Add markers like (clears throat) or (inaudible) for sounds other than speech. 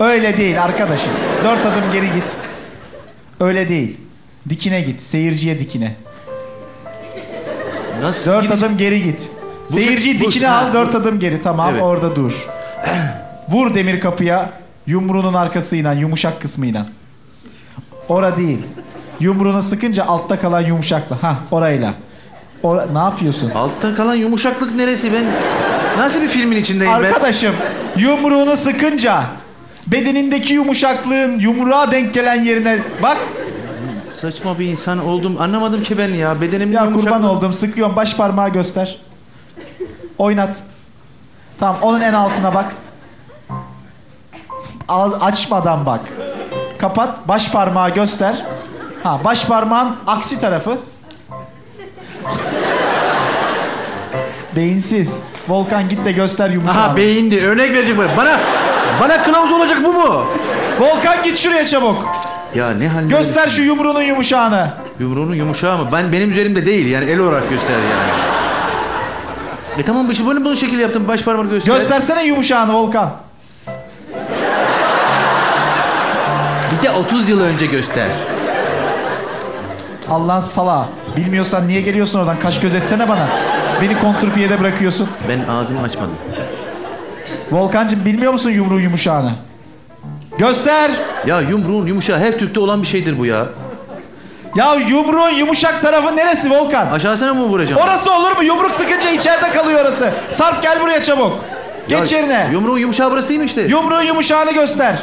Öyle değil arkadaşım. Dört adım geri git. Öyle değil. Dikine git. Seyirciye dikine. Nasıl Dört gideceğim? adım geri git. Bu- Seyirciyi bu- dikine al, dört adım geri. Tamam, Evet. orada dur. (clears throat) Vur demir kapıya, yumruğunun arkasıyla, yumuşak kısmıyla. Ora değil. Yumruğunu sıkınca altta kalan yumuşakla. Ha, orayla. Ora, ne yapıyorsun? Altta kalan yumuşaklık neresi ben? Nasıl bir filmin içindeyim ben? Arkadaşım, yumruğunu sıkınca bedenindeki yumuşaklığın yumruğa denk gelen yerine bak. Saçma bir insan oldum. Anlamadım ki ben ya. Bedenim Ya kurban oldum. Sıkıyorum. Baş parmağı göster. Oynat. Tamam onun en altına bak. Al, açmadan bak. Kapat. Baş parmağı göster. Ha baş parmağın aksi tarafı. Beyinsiz. Volkan git de göster yumuşağını. Aha beyindi. Örnek verecek bana. Bana, bana kılavuz olacak bu mu? Volkan git şuraya çabuk. Ya ne halde? Göster şu yumruğunun yumuşağını. Yumruğunun yumuşağı mı? Ben benim üzerimde değil yani el olarak göster yani. E tamam işte bunu bu şekilde yaptım. Baş parmağı göster. Göstersene yumuşağını Volkan. Bir de 30 yıl önce göster. Allah'ın sala. Bilmiyorsan niye geliyorsun oradan? Kaş göz etsene bana. Beni kontrpiyede bırakıyorsun. Ben ağzımı açmadım. Volkancığım bilmiyor musun yumruğun yumuşağını? Göster. Ya yumruğun yumuşağı her Türk'te olan bir şeydir bu ya. Ya yumruğun yumuşak tarafı neresi Volkan? Aşağısına mı vuracağım? Orası olur mu? Yumruk sıkınca içeride kalıyor orası. Sarp gel buraya çabuk. Ya Geç yerine. Yumruğun yumuşağı burası değil mi işte? Yumruğun yumuşağını göster.